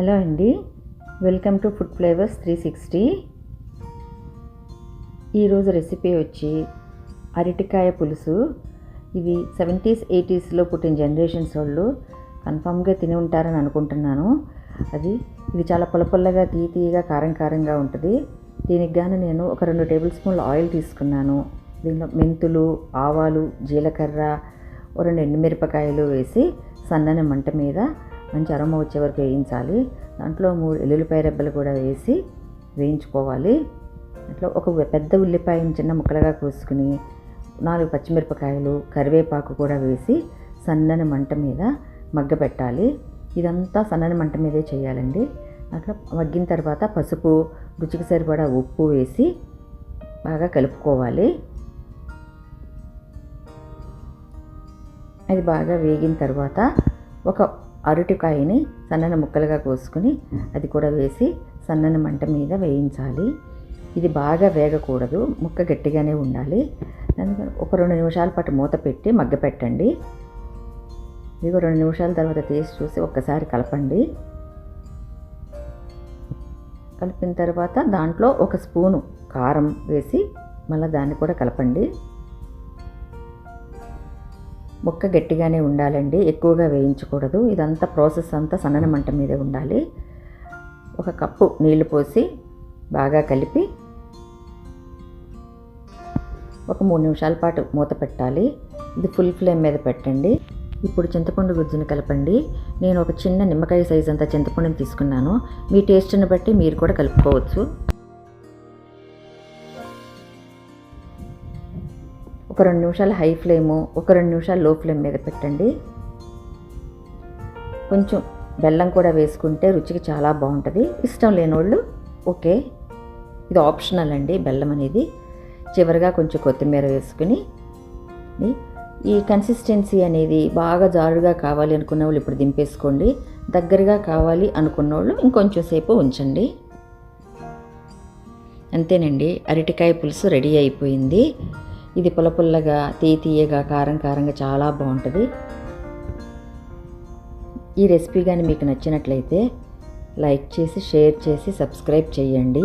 Hello అండి. Welcome to food flavours three sixty. ఈరోజు recipe వచ్చి అరటికాయ పులుసు. ఇది సెవెంటీస్ ఎయిటీస్లో పుట్టిన జనరేషన్స్ వాళ్ళు కన్ఫామ్గా తిని ఉంటారని అనుకుంటున్నాను. అది ఇది చాలా పొలపొల్లగా తీ తీయగా కారం కారంగా ఉంటుంది. దీనికి గాను నేను ఒక రెండు టేబుల్ స్పూన్ల ఆయిల్ తీసుకున్నాను. దీనిలో మెంతులు ఆవాలు జీలకర్ర ఓ రెండు ఎండుమిరపకాయలు వేసి సన్నని మంట మీద మంచి అరమ వచ్చే వరకు వేయించాలి. దాంట్లో మూడు ఎల్లుల్లిపాయ రెబ్బలు కూడా వేసి వేయించుకోవాలి. అట్లా ఒక పెద్ద ఉల్లిపాయని చిన్న ముక్కలుగా కోసుకుని నాలుగు పచ్చిమిరపకాయలు కరివేపాకు కూడా వేసి సన్నని మంట మీద మగ్గ పెట్టాలి. ఇదంతా సన్నని మంట మీదే చేయాలండి. అట్లా మగ్గిన తర్వాత పసుపు రుచికి సరిపడా ఉప్పు వేసి బాగా కలుపుకోవాలి. అది బాగా వేగిన తర్వాత ఒక అరటికాయని సన్నని ముక్కలుగా కోసుకుని అది కూడా వేసి సన్నని మంట మీద వేయించాలి. ఇది బాగా వేగకూడదు ముక్క గట్టిగానే ఉండాలి. ఒక రెండు నిమిషాల పాటు మూత పెట్టి మగ్గ పెట్టండి. ఇదిగో రెండు నిమిషాల తర్వాత తీసి చూసి ఒక్కసారి కలపండి. కలిపిన తర్వాత దాంట్లో ఒక స్పూను కారం వేసి మళ్ళీ దాన్ని కూడా కలపండి. ముక్క గట్టిగానే ఉండాలండి. ఎక్కువగా వేయించకూడదు. ఇదంతా ప్రాసెస్ అంతా సన్నని మంట మీదే ఉండాలి. ఒక కప్పు నీళ్ళు పోసి బాగా కలిపి ఒక మూడు నిమిషాల పాటు మూత పెట్టాలి. ఇది ఫుల్ ఫ్లేమ్ మీద పెట్టండి. ఇప్పుడు చింతపండు గుజ్జుని కలపండి. నేను ఒక చిన్న నిమ్మకాయ సైజ్ అంత చింతపండుని తీసుకున్నాను. మీ టేస్ట్ని బట్టి మీరు కూడా కలుపుకోవచ్చు. ఒక రెండు నిమిషాలు హై ఫ్లేము ఒక రెండు నిమిషాలు లో ఫ్లేమ్ మీద పెట్టండి. కొంచెం బెల్లం కూడా వేసుకుంటే రుచికి చాలా బాగుంటుంది. ఇష్టం లేని వాళ్ళు ఓకే. ఇది ఆప్షనల్ అండి బెల్లం అనేది. చివరిగా కొంచెం కొత్తిమీర వేసుకుని ఈ కన్సిస్టెన్సీ అనేది బాగా జారుగా కావాలి అనుకున్న వాళ్ళు ఇప్పుడు దింపేసుకోండి. దగ్గరగా కావాలి అనుకున్న వాళ్ళు ఇంకొంచెం సేపు ఉంచండి. అంతేనండి. అరటికాయ పులుసు రెడీ అయిపోయింది. ఇది పుల్ల పుల్లగా తీ తీయగా కారం కారంగా చాలా బాగుంటుంది. ఈ రెసిపీ కానీ మీకు నచ్చినట్లయితే లైక్ చేసి షేర్ చేసి సబ్స్క్రైబ్ చేయండి.